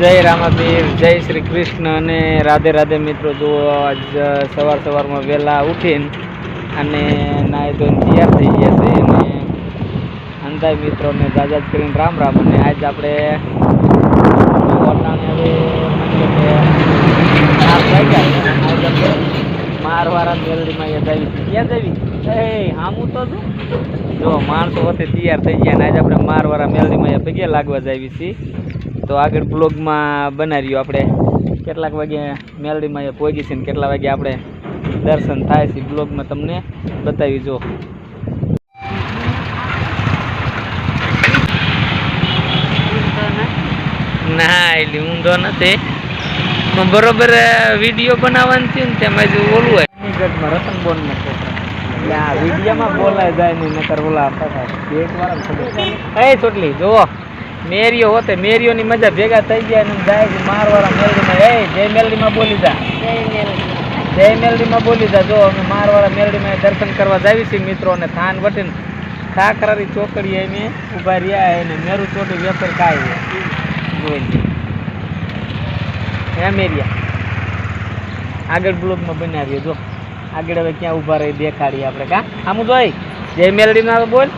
જય રામાબીર, જય શ્રી કૃષ્ણ અને રાધે રાધે મિત્રો, જુઓ આજ સવાર સવારમાં વહેલા ઉઠીને અને નાય ધોઈને તૈયાર થઈ ગયા છે અને અંધાઈ મિત્રોને જાજા કરીને રામ રામ અને આજ આપણે મારવાળા મેલડીમાં એ જાવી. ક્યાં જાવી? એ, હામું તો જો, માણસો વચ્ચે તૈયાર થઈ ગયા અને આજે આપણે મારવાળા મેલડીમાં એ પગે લાગવા જાવી છીએ. તો આગળ બ્લોગમાં બનાવ્યું આપણે. કેટલાક વાગે મેલડીમાં પહોંચી છે ને કેટલા વાગે આપણે દર્શન થાય છે બ્લોગમાં તમને બતાવી જો. ના એટલે ઊંધો નથી. બરોબર વીડિયો બનાવવાની છે ને તેમાં જે ઓલું હોય. રતન બોન વિડીયોમાં બોલાય જાય નહીં નકર ઓલા એક વાર એ ચોટલી જુઓ. મેરીઓ હોતે મેરીઓની મજા ભેગા થઈ ગયા અને જાય છે મારવાળા મેલડીમાં એ જય મેલડીમાં બોલી જા. જય મેલડીમાં બોલી જા. જો અમે મારવાળા મેલડીમાં દર્શન કરવા જાવી છીએ મિત્રો અને થાન વટીને ખાખરારી ચોકડી અમે ઊભા રહ્યા અને મેરું ચોટી વેપાર કાંઈ જોઈ. હે મેરિયા આગળ બ્લોગમાં બનાવીએ. જો આગળ હવે ક્યાં ઊભા રહી દેખાડીએ આપણે. કા? આમ જોઈ જય મેલડીમાં બોલ.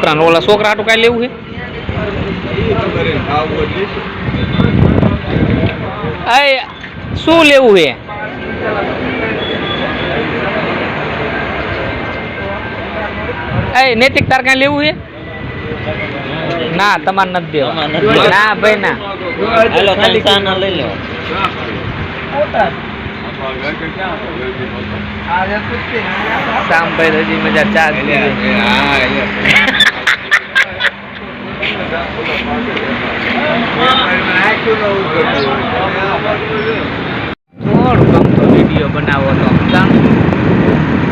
છોકરા ઓલા છોકરા હાટું કાંઈ લેવું છે આ શું લેવું છે એ નૈતિક તાર કાંઈ લેવું છે ના તમારે નથી દેવા ના ભાઈ ના હાલો ખાલી સાના લઈ લો સામભાઈ હજી મજા ચા વીડિયો બનાવો તો સમજાણું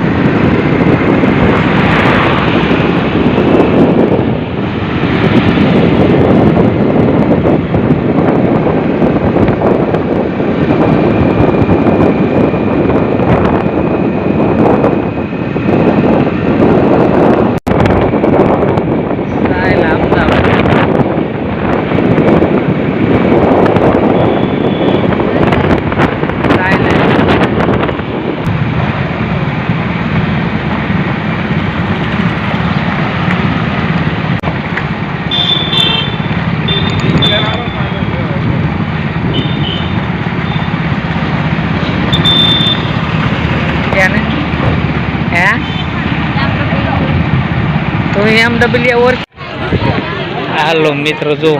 સાયલા અમદાવાદ સાયલા ક્યાં હે તો એમ ડબલ્યુ ઓર હાલો મિત્રો જો.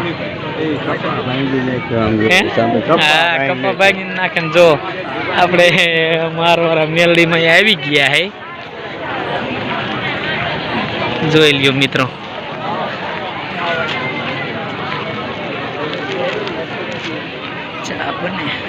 કપા ભાગી નાખે ને જો. આપણે મારવાળા મેલડીમાં આવી ગયા હે. જોઈ લ્યો મિત્રો. ચા બને.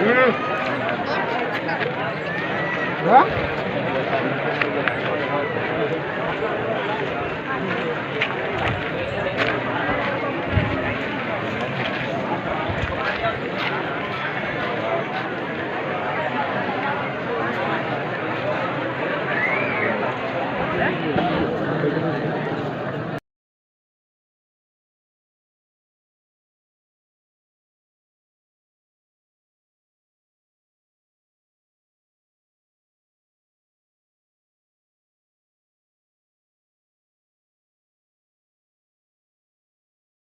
Mm. Yeah.